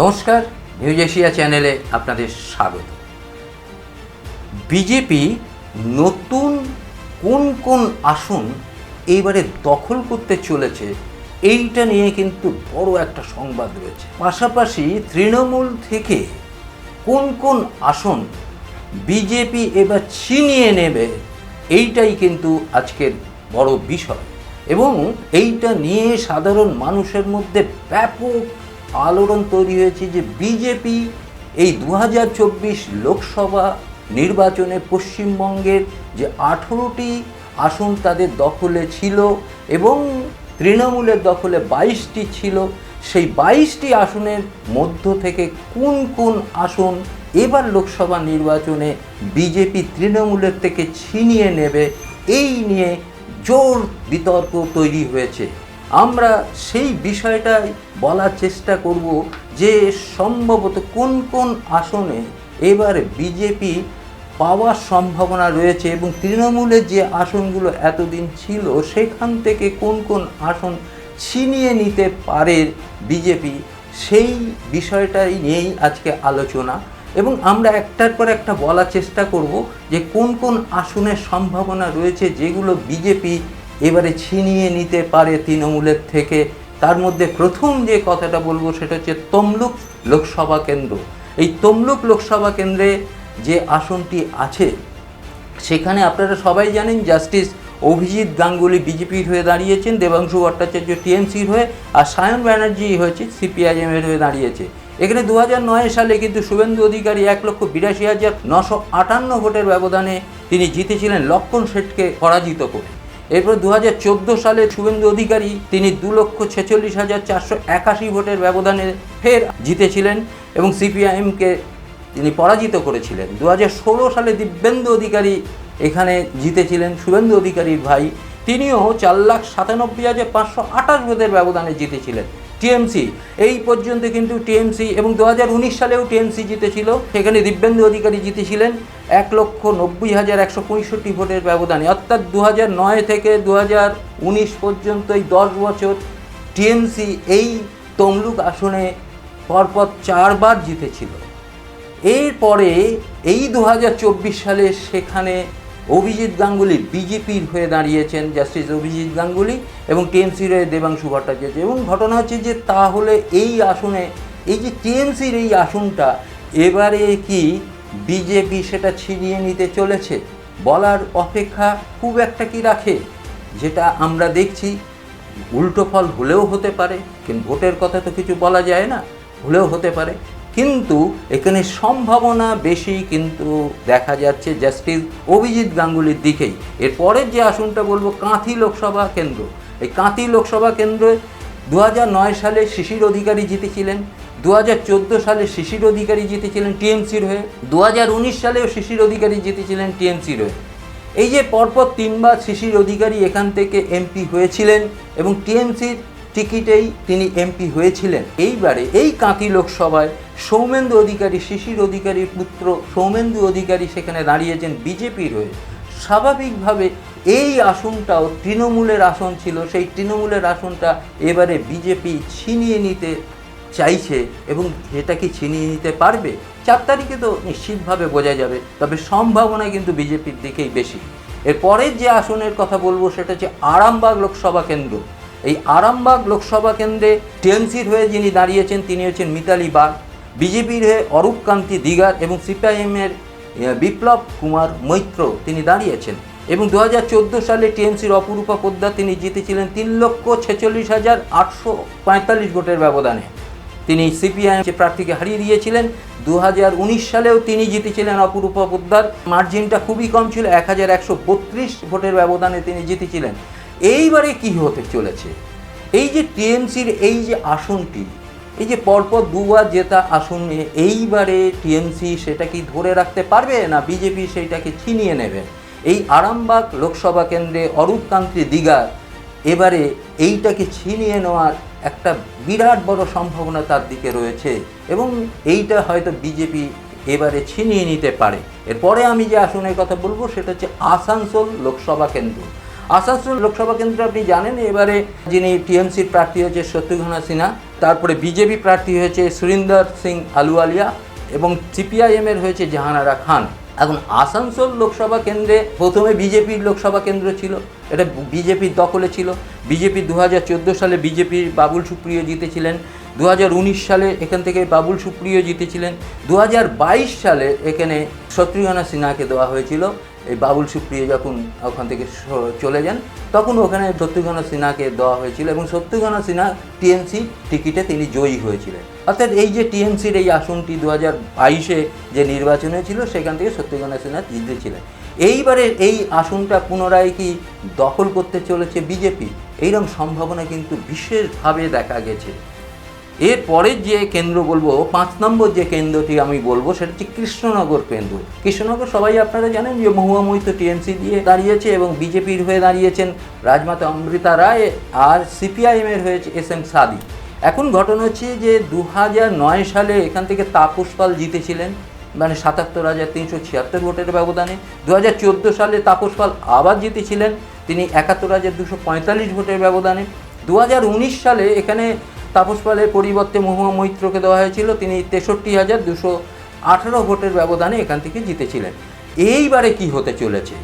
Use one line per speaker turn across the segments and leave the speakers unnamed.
নমস্কার news Asia চ্যানেলে আপনাদের স্বাগত। বিজেপি নতুন কোন কোন আসন এইবারে দখল করতে চলেছে, এইটা নিয়ে কিন্তু বড় একটা সংবাদ রয়েছে। পাশাপাশি তৃণমূল থেকে কোন কোন আসন বিজেপি এবার ছিনিয়ে নেবে, এইটাই কিন্তু আজকের বড় বিষয়। এবং এইটা নিয়ে সাধারণ মানুষের মধ্যে ব্যাপক আলোড়ন তৈরি হয়েছে যে বিজেপি এই দু হাজার চব্বিশ লোকসভা নির্বাচনে পশ্চিমবঙ্গের যে আঠেরোটি আসন তাদের দখলে ছিল এবং তৃণমূলের দখলে বাইশটি ছিল, সেই বাইশটি আসনের মধ্য থেকে কোন কোন আসন এবার লোকসভা নির্বাচনে বিজেপি তৃণমূলের থেকে ছিনিয়ে নেবে, এই নিয়ে জোর বিতর্ক তৈরি হয়েছে। আমরা সেই বিষয়টাই বলার চেষ্টা করব যে সম্ভবত কোন কোন আসনে এবারে বিজেপি পাওয়ার সম্ভাবনা রয়েছে এবং তৃণমূলের যে আসনগুলো এতদিন ছিল, সেখান থেকে কোন কোন আসন ছিনিয়ে নিতে পারে বিজেপি, সেই বিষয়টাই নিয়েই আজকে আলোচনা। এবং আমরা একটার পর একটা বলার চেষ্টা করব যে কোন কোন আসনের সম্ভাবনা রয়েছে যেগুলো বিজেপি এবারে ছিনিয়ে নিতে পারে তৃণমূলের থেকে। তার মধ্যে প্রথম যে কথাটা বলব সেটা হচ্ছে তমলুক লোকসভা কেন্দ্র। এই তমলুক লোকসভা কেন্দ্রে যে আসনটি আছে, সেখানে আপনারা সবাই জানেন জাস্টিস অভিজিৎ গাঙ্গুলি বিজেপির হয়ে দাঁড়িয়েছেন, দেবাংশু ভট্টাচার্য টিএমসির হয়ে, আর সায়ন ব্যানার্জি হয়েছে সিপিআইএমের হয়ে দাঁড়িয়েছে। এখানে দু সালে কিন্তু শুভেন্দু অধিকারী এক লক্ষ বিরাশি হাজার নশো আটান্ন ভোটের ব্যবধানে তিনি জিতেছিলেন লক্ষণ শেঠকে পরাজিত করে। এরপর দু হাজার চোদ্দ সালে শুভেন্দু অধিকারী তিনি দু লক্ষ ছেচল্লিশ হাজার চারশো একাশি ভোটের ব্যবধানে ফের জিতেছিলেন এবং সিপিআইএমকে তিনি পরাজিত করেছিলেন। দু হাজার ষোলো সালে দিব্যেন্দু অধিকারী এখানে জিতেছিলেন শুভেন্দু অধিকারীর ভাই। তিনিও চার লাখ সাতানব্বই হাজার পাঁচশো আঠাশ ভোটের ব্যবধানে জিতেছিলেন। টিএমসি। এই পর্যন্ত কিন্তু টিএমসি এবং দু হাজার উনিশ সালেও টিএমসি জিতেছিল। সেখানে দিব্যেন্দু অধিকারী জিতেছিলেন এক লক্ষ নব্বই হাজার একশো পঁয়ষট্টি ভোটের ব্যবধানে। অর্থাৎ দু নয় থেকে দু উনিশ পর্যন্ত এই দশ বছর টিএমসি এই তমলুক আসনে পরপর চারবার জিতেছিল। এরপরে এই দু হাজার চব্বিশ সালে সেখানে অভিজিৎ গাঙ্গুলি বিজেপির হয়ে দাঁড়িয়েছেন জাস্টিস অভিজিৎ গাঙ্গুলি এবং টিএমসির হয়ে দেবাংশু ভট্টাচার্য। এবং ঘটনা হচ্ছে যে তাহলে এই আসনে, এই যে টিএমসির এই আসনটা, এবারে কি বিজেপি সেটা ছিনিয়ে নিতে চলেছে? বলার অপেক্ষা খুব একটা কি রাখে? যেটা আমরা দেখছি, উল্টো ফল হলেও হতে পারে, কিন্তু ভোটের কথা তো কিছু বলা যায় না, হলেও হতে পারে। কিন্তু এখানে সম্ভাবনা বেশি কিন্তু দেখা যাচ্ছে জাস্টিস অভিজিৎ গাঙ্গুলির দিকেই। এরপরের যে আসনটা বলব, কাঁথি লোকসভা কেন্দ্র। এই কাঁথি লোকসভা কেন্দ্রে দু সালে শিশির অধিকারী জিতেছিলেন দু হাজার চোদ্দ সালে শিশির অধিকারী জিতেছিলেন টিএমসির হয়ে দু হাজার উনিশ সালেও শিশির অধিকারী জিতেছিলেন টিএমসির হয়ে। এই যে পরপর তিনবার শিশির অধিকারী এখান থেকে এমপি হয়েছিলেন এবং টিএমসির টিকিটেই তিনি এমপি হয়েছিলেন। এইবারে এই কাঁথি লোকসভায় সৌমেন্দু অধিকারী, শিশির অধিকারীর পুত্র সৌমেন্দু অধিকারী সেখানে দাঁড়িয়েছেন বিজেপির হয়ে স্বাভাবিকভাবে এই আসনটাও তৃণমূলের আসন ছিল। সেই তৃণমূলের আসনটা এবারে বিজেপি ছিনিয়ে নিতে চাইছে এবং এটা কি ছিনিয়ে নিতে পারবে? চার তারিখে তো নিশ্চিতভাবে বোঝা যাবে, তবে সম্ভাবনা কিন্তু বিজেপির দিকেই বেশি। এরপরের যে আসনের কথা বলব সেটা হচ্ছে আরামবাগ লোকসভা কেন্দ্র। এই আরামবাগ লোকসভা কেন্দ্রে টিএমসির হয়ে যিনি দাঁড়িয়েছেন, তিনি হচ্ছেন মিতালি বাগ। বিজেপির হয়ে অরূপ কান্তি দিগার এবং সিপিআইএমের বিপ্লব কুমার মৈত্র তিনি দাঁড়িয়েছেন এবং দু হাজার চোদ্দ সালে টিএমসির অপরূপা পোদ্দার তিনি জিতেছিলেন তিন লক্ষ ছেচল্লিশ হাজার আটশো পঁয়তাল্লিশ ভোটের ব্যবধানে। তিনি সিপিআইএম প্রার্থীকে হারিয়ে দিয়েছিলেন দু হাজার উনিশ সালেও তিনি জিতেছিলেন অপরূপা পোদ্দার। মার্জিনটা খুবই কম ছিল এক হাজার একশো বত্রিশ ভোটের ব্যবধানে তিনি জিতেছিলেন। এইবারে কি হতে চলেছে? এই যে টিএমসির এই যে আসনটি এই যে পরপর দুবার জেতা আসনে এইবারে টিএমসি সেটা কি ধরে রাখতে পারবে না বিজেপি সেইটাকে ছিনিয়ে নেবে? এই আরামবাগ লোকসভা কেন্দ্রে অরূপকান্তি দিঘার এবারে এইটাকে ছিনিয়ে নেওয়ার একটা বিরাট বড় সম্ভাবনা তার দিকে রয়েছে এবং এইটা হয়তো বিজেপি এবারে ছিনিয়ে নিতে পারে। এরপরে আমি যে আসনের কথা বলব সেটা হচ্ছে আসানসোল লোকসভা কেন্দ্র। আসানসোল লোকসভা কেন্দ্র আপনি জানেন, এবারে যিনি টিএমসির প্রার্থী হচ্ছে শত্রুঘ্না সিনহা তারপরে বিজেপি প্রার্থী হয়েছে সুরিন্দর সিং আলুওয়ালিয়া এবং সিপিআইএমের হয়েছে জাহানারা খান। এখন আসানসোল লোকসভা কেন্দ্রে প্রথমে বিজেপির লোকসভা কেন্দ্র ছিল, এটা বিজেপির দখলে ছিল। বিজেপি দু হাজার চোদ্দ সালে বিজেপির বাবুল সুপ্রিয় জিতেছিলেন দু হাজার উনিশ সালে এখান থেকে বাবুল সুপ্রিয় জিতেছিলেন দু হাজার বাইশ সালে এখানে শত্রুঘ্না সিনহাকে দেওয়া হয়েছিল। এই বাবুল সুপ্রিয় যখন ওখান থেকে চলে যান, তখন ওখানে শত্রুঘ্ন সিনহাকে দেওয়া হয়েছিল এবং শত্রুঘ্ন সিনহা টিএমসি টিকিটে তিনি জয়ী হয়েছিলেন। অর্থাৎ এই যে টিএমসির এই আসনটি দু হাজার বাইশে যে নির্বাচন হয়েছিল, সেখান থেকে শত্রুঘ্ন সিনহা জিতেছিলেন। এইবারে এই আসনটা পুনরায় কি দখল করতে চলেছে বিজেপি? এইরকম সম্ভাবনা কিন্তু বিশেষভাবে দেখা গেছে। এর পরের যে কেন্দ্র বলব, পাঁচ নম্বর যে কেন্দ্রটি আমি বলব, সেটা হচ্ছে কৃষ্ণনগর কেন্দ্র। কৃষ্ণনগর সবাই আপনারা জানেন যে মহুয়া মৈত্র টিএমসি দিয়ে দাঁড়িয়েছে এবং বিজেপির হয়ে দাঁড়িয়েছেন রাজমাতা অমৃতা রায় আর সিপিআইএমের হয়েছে এস এম সাদি। এখন ঘটনা হচ্ছে যে দু সালে এখান থেকে তাপস পাল জিতেছিলেন মানে সাতাত্তর হাজার তিনশো ছিয়াত্তর ভোটের ব্যবধানে। দু হাজার চোদ্দ সালে তাপস পাল আবার জিতেছিলেন, তিনি একাত্তর হাজার দুশো পঁয়তাল্লিশ ভোটের ব্যবধানে। দু হাজার উনিশ সালে এখানে তাপস পালের পরিবর্তে মহুয়া মৈত্রকে দেওয়া হয়েছিল। তিনি তেষট্টি হাজার দুশো আঠারো ভোটের ব্যবধানে এখান থেকে জিতেছিলেন। এইবারে কি হতে চলেছে?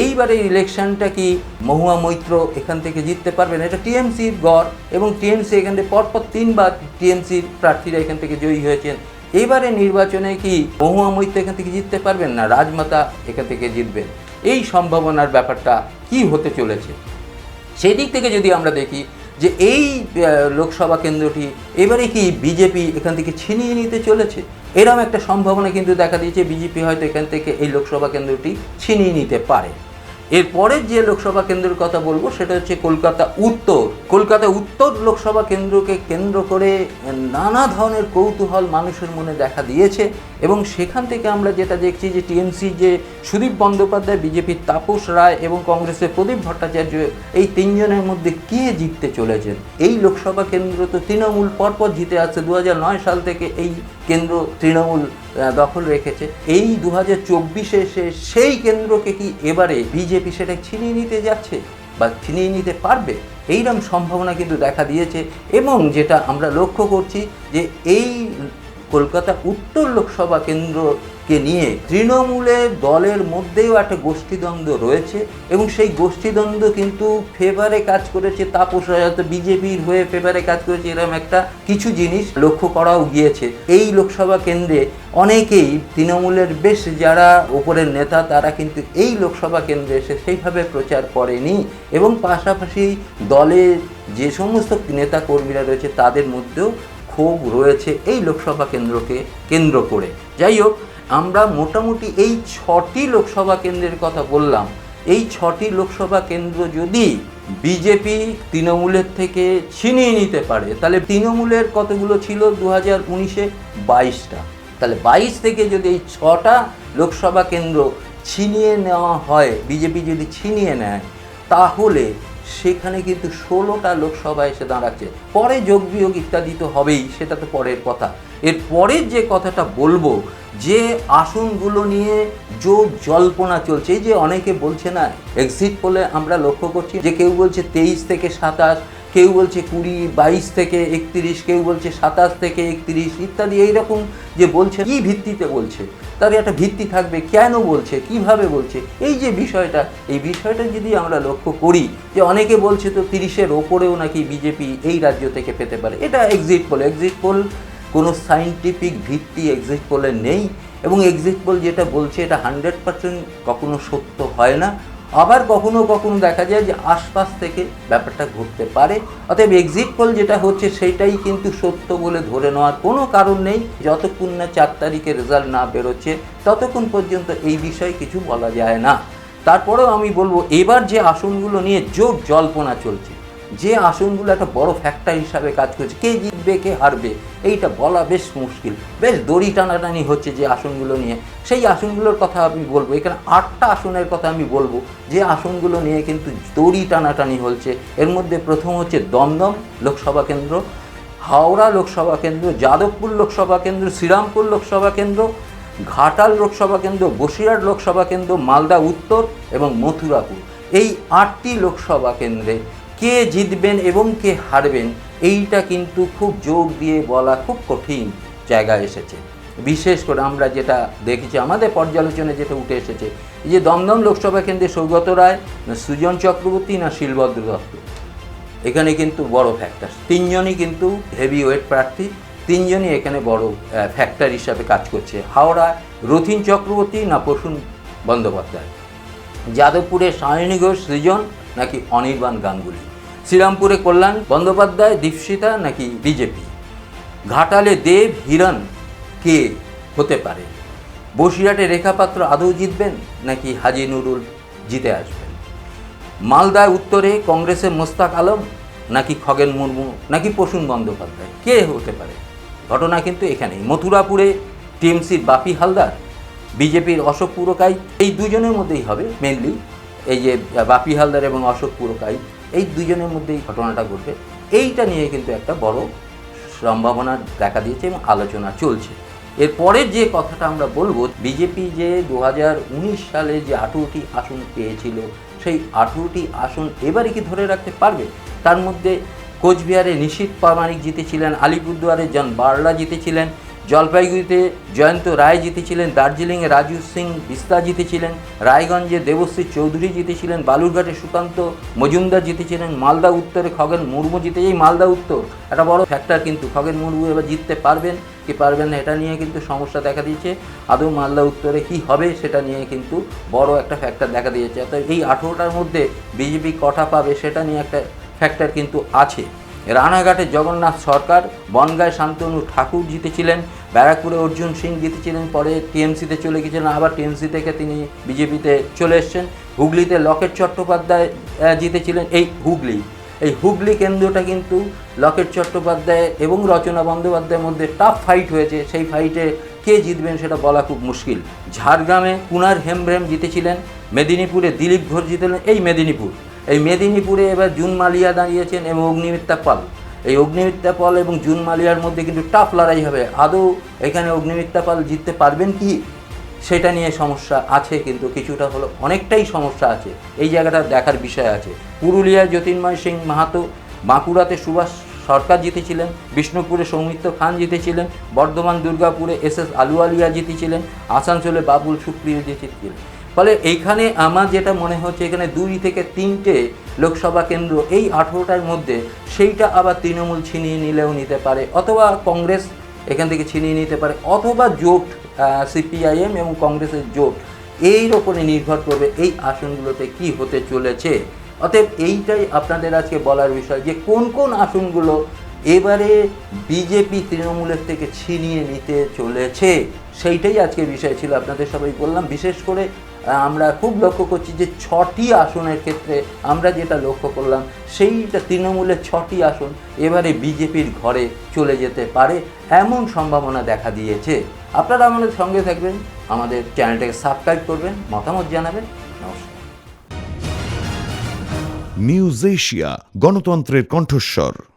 এইবারে ইলেকশনটা কি মহুয়া মৈত্র এখান থেকে জিততে পারবেন? এটা টিএমসির গড় এবং টিএমসি এখান থেকে পরপর তিনবার টিএমসির প্রার্থীরা এখান থেকে জয়ী হয়েছেন। এবারে নির্বাচনে কি মহুয়া মৈত্র এখান থেকে জিততে পারবেন না রাজমাতা এখান থেকে জিতবেন? এই সম্ভাবনার ব্যাপারটা কি হতে চলেছে? সেই দিক থেকে যদি আমরা দেখি যে এই লোকসভা কেন্দ্রটি এবারে কি বিজেপি এখান থেকে ছিনিয়ে নিতে চলেছে? এরকম একটা সম্ভাবনা কিন্তু দেখা দিয়েছে, বিজেপি হয়তো এখান থেকে এই লোকসভা কেন্দ্রটি ছিনিয়ে নিতে পারে। এরপরের যে লোকসভা কেন্দ্রের কথা বলব, সেটা হচ্ছে কলকাতা উত্তর। কলকাতা উত্তর লোকসভা কেন্দ্রকে কেন্দ্র করে নানা ধরনের কৌতূহল মানুষের মনে দেখা দিয়েছে এবং সেখান থেকে আমরা যেটা দেখছি যে টিএমসি যে সুদীপ বন্দ্যোপাধ্যায় বিজেপির তাপস রায় এবং কংগ্রেসের প্রদীপ ভট্টাচার্য এই তিনজনের মধ্যে কে জিততে চলেছেন? এই লোকসভা কেন্দ্র তো তৃণমূল পরপর জিতে আসছে। দুহাজার নয় সাল থেকে এই কেন্দ্র তৃণমূল দখল রেখেছে। এই দু হাজার চব্বিশে এসে সেই কেন্দ্রকে কি এবারে বিজেপি সেটা ছিনিয়ে নিতে যাচ্ছে বা ছিনিয়ে নিতে পারবে? এইরকম সম্ভাবনা কিন্তু দেখা দিয়েছে এবং যেটা আমরা লক্ষ্য করছি যে এই কলকাতা উত্তর লোকসভা কেন্দ্রকে নিয়ে তৃণমূলের দলের মধ্যেও একটা গোষ্ঠীদ্বন্দ্ব রয়েছে এবং সেই গোষ্ঠীদ্বন্দ্ব কিন্তু ফেভারে কাজ করেছে তাপস হয়তো বিজেপির হয়ে ফেভারে কাজ করেছে এরকম একটা কিছু জিনিস লক্ষ্য করাও গিয়েছে। এই লোকসভা কেন্দ্রে অনেকেই তৃণমূলের বেশ যারা ওপরের নেতা, তারা কিন্তু এই লোকসভা কেন্দ্রে এসে সেইভাবে প্রচার করেনি এবং পাশাপাশি দলের যে সমস্ত নেতা কর্মীরা রয়েছে, তাদের মধ্যেও ক্ষোভ রয়েছে এই লোকসভা কেন্দ্রকে কেন্দ্র করে। যাই হোক আমরা মোটামুটি এই ছটি লোকসভা কেন্দ্রের কথা বললাম। এই ছটি লোকসভা কেন্দ্র যদি বিজেপি তৃণমূলের থেকে ছিনিয়ে নিতে পারে, তাহলে তৃণমূলের কতগুলো ছিল দু হাজার উনিশে? বাইশটা। তাহলে বাইশ থেকে যদি এই ছটা লোকসভা কেন্দ্র ছিনিয়ে নেওয়া হয়, বিজেপি যদি ছিনিয়ে নেয়, তাহলে সেখানে কিন্তু ষোলোটা লোকসভা এসে দাঁড়াচ্ছে। পরে যোগ বিয়োগ ইত্যাদি তো হবেই, সেটা তো পরের কথা। এর পরের যে কথাটা বলব, যে আসনগুলো নিয়ে যোগ জল্পনা চলছে, এই যে অনেকে বলছে না এক্সিট পোলে আমরা লক্ষ্য করছি, যে কেউ বলছে তেইশ থেকে সাতাশ কেউ বলছে কুড়ি, বাইশ থেকে একত্রিশ, কেউ বলছে সাতাশ থেকে একত্রিশ ইত্যাদি, এইরকম যে বলছে, কি ভিত্তিতে বলছে? তার একটা ভিত্তি থাকবে, কেন বলছে, কীভাবে বলছে? এই যে বিষয়টা, এই বিষয়টা যদি আমরা লক্ষ্য করি, যে অনেকে বলছে তো তিরিশের ওপরেও নাকি বিজেপি এই রাজ্য থেকে পেতে পারে। এটা এক্সিট পোল এক্সিট পোল কোনো সাইন্টিফিক ভিত্তি এক্সিট পোলে নেই এবং এক্সিট পোল যেটা বলছে এটা হান্ড্রেড পার্সেন্ট কখনো সত্য হয় না। আবার কখনো কখনো দেখা যায় যে আশপাশ থেকে ব্যাপারটা ঘটতে পারে। অতএব এক্সিট পোল যেটা হচ্ছে সেটাই কিন্তু সত্য বলে ধরে নেওয়ার কোনো কারণ নেই। যতক্ষণ না চার তারিখে রেজাল্ট না বেরোচ্ছে, ততক্ষণ পর্যন্ত এই বিষয়ে কিছু বলা যায় না। তারপরেও আমি বলব, এবার যে আসনগুলো নিয়ে জোর জল্পনা চলছে যে আসনগুলো একটা বড় ফ্যাক্টর হিসাবে কাজ করছে, কে জিতবে, কে হারবে, এইটা বলা বেশ মুশকিল। বেশ দড়ি টানাটানি হচ্ছে যে আসনগুলো নিয়ে। সেই আসনগুলোর কথা আমি বলব, এখানে আটটা আসনের কথা আমি বলব, যে আসনগুলো নিয়ে কিন্তু দড়ি টানাটানি হচ্ছে। এর মধ্যে প্রথম হচ্ছে দমদম লোকসভা কেন্দ্র, হাওড়া লোকসভা কেন্দ্র, যাদবপুর লোকসভা কেন্দ্র, শ্রীরামপুর লোকসভা কেন্দ্র, ঘাটাল লোকসভা কেন্দ্র, বসিরহাট লোকসভা কেন্দ্র, মালদা উত্তর এবং মথুরাপুর। এই আটটি লোকসভা কেন্দ্রে কে জিতবেন এবং কে হারবেন, এইটা কিন্তু খুব যোগ দিয়ে বলা খুব কঠিন জায়গায় এসেছে। বিশেষ করে আমরা যেটা দেখেছি, আমাদের পর্যালোচনায় যেটা উঠে এসেছে যে দমদম লোকসভা কেন্দ্রে সৌগত রায়, না সুজন চক্রবর্তী, না শিলভদ্র দত্ত। এখানে কিন্তু বড় ফ্যাক্টর তিনজনই কিন্তু হেভি ওয়েট প্রার্থী, তিনজনই এখানে বড় ফ্যাক্টর হিসাবে কাজ করছে। হাওড়া রথিন চক্রবর্তী, না প্রসূন বন্দ্যোপাধ্যায়। যাদবপুরে সায়নী ঘোষ, সৃজন নাকি অনির্বাণ গাঙ্গুলি? শ্রীরামপুরে কল্যাণ বন্দ্যোপাধ্যায়, দীপশিতা নাকি বিজেপি? ঘাটালে দেব হিরণ কে হতে পারে? বসিরহাটে রেখাপাত্র আদৌ জিতবেন নাকি হাজি নুরুল জিতে আসবেন? মালদায় উত্তরে কংগ্রেসের মোস্তাক আলম নাকি খগেন মুর্মু নাকি প্রসূন বন্দ্যোপাধ্যায়? কে হতে পারে? ঘটনা কিন্তু এখানেই। মথুরাপুরে টিএমসির বাপি হালদার, বিজেপির অশোক পুরকাই, এই দুজনের মধ্যেই হবে মেনলি এই যে বাপি হালদার এবং অশোক পুরকাই, এই দুজনের মধ্যে এই ঘটনাটা ঘটবে এইটা নিয়ে কিন্তু একটা বড় সম্ভাবনা দেখা দিয়েছে এবং আলোচনা চলছে। এরপরের যে কথাটা আমরা বলব, বিজেপি যে দু হাজার উনিশ সালে যে আঠেরোটি আসন পেয়েছিল, সেই আঠেরোটি আসন এবারে কি ধরে রাখতে পারবে? তার মধ্যে কোচবিহারে নিশীত প্রামাণিক জিতেছিলেন, আলিপুরদুয়ারে জন বার্লা জিতেছিলেন জলপাইগুড়িতে জয়ন্ত রায় জিতেছিলেন দার্জিলিংয়ে রাজু সিং বিস্তা জিতেছিলেন, রায়গঞ্জে দেবশ্রী চৌধুরী জিতেছিলেন, বালুরঘাটে সুকান্ত মজুমদার জিতেছিলেন, মালদা উত্তরে খগেন মুর্মু জিতে, এই মালদা উত্তর একটা বড় ফ্যাক্টর কিন্তু খগেন মুর্মু এবার জিততে পারবেন কি পারবেন না, এটা নিয়ে কিন্তু সমস্যা দেখা দিয়েছে। আদৌ মালদা উত্তরে কি হবে সেটা নিয়ে কিন্তু বড় একটা ফ্যাক্টর দেখা দিয়েছে। অর্থাৎ এই আঠেরোটার মধ্যে বিজেপি কটা পাবে সেটা নিয়ে একটা ফ্যাক্টর কিন্তু আছে। রানাঘাটে জগন্নাথ সরকার, বনগায় শান্তনু ঠাকুর জিতেছিলেন, ব্যারাকপুরে অর্জুন সিং জিতেছিলেন, পরে টিএমসিতে চলে গেছিলেন, আবার টিএমসি থেকে তিনি বিজেপিতে চলে এসছেন। হুগলিতে লকেট চট্টোপাধ্যায় জিতেছিলেন এই হুগলি। এই হুগলি কেন্দ্রটা কিন্তু লকেট চট্টোপাধ্যায় এবং রচনা বন্দ্যোপাধ্যায়ের মধ্যে টাফ ফাইট হয়েছে। সেই ফাইটে কে জিতবেন সেটা বলা খুব মুশকিল। ঝাড়গ্রামে কুনার হেমব্রেম জিতেছিলেন, মেদিনীপুরে দিলীপ ঘোষ জিতেলেন এই মেদিনীপুর। এই মেদিনীপুরে এবার জুন মালিয়া দাঁড়িয়েছেন এবং অগ্নিমিত্রা পাল। এই অগ্নিমিত্রা পাল এবং জুন মালিয়ার মধ্যে কিন্তু টাফ লড়াই হবে। আদৌ এখানে অগ্নিমিত্রা পাল জিততে পারবেন কি? সেটা নিয়ে সমস্যা আছে কিন্তু কিছুটা হলো অনেকটাই সমস্যা আছে। এই জায়গাটা দেখার বিষয় আছে। পুরুলিয়ায় জ্যোতির্ময় সিং মাহাতো বাঁকুড়াতে সুভাষ সরকার জিতেছিলেন, বিষ্ণুপুরে সৌমিত্র খান জিতেছিলেন, বর্ধমান দুর্গাপুরে এস এস আলুয়ালিয়া জিতেছিলেন, আসানসোলে বাবুল সুপ্রিয় জিতেছিলেন। ফলে এইখানে আমার যেটা মনে হচ্ছে, এখানে দুই থেকে তিনটে লোকসভা কেন্দ্র এই আঠেরোটার মধ্যে সেইটা আবার তৃণমূল ছিনিয়ে নিলেও নিতে পারে, অথবা কংগ্রেস এখান থেকে ছিনিয়ে নিতে পারে, অথবা জোট সিপিআইএম এবং কংগ্রেসের জোট এর ওপরে নির্ভর করবে এই আসনগুলোতে কি হতে চলেছে। অতএব এইটাই আপনাদের আজকে বলার বিষয় যে কোন কোন আসনগুলো এবারে বিজেপি তৃণমূলের থেকে ছিনিয়ে নিতে চলেছে, সেইটাই আজকের বিষয় ছিল, আপনাদের সবাই বললাম, বিশেষ করে আমরা খুব লক্ষ্য করছি যে ছটি আসনের ক্ষেত্রে আমরা যেটা লক্ষ্য করলাম, সেইটা তৃণমূলের ছটি আসন এবারে বিজেপির ঘরে চলে যেতে পারে এমন সম্ভাবনা দেখা দিয়েছে। আপনারা আমাদের সঙ্গে থাকবেন, আমাদের চ্যানেলটাকে সাবস্ক্রাইব করবেন, মতামত জানাবেন, নমস্কার।
নিউজ এশিয়া, গণতন্ত্রের কণ্ঠস্বর।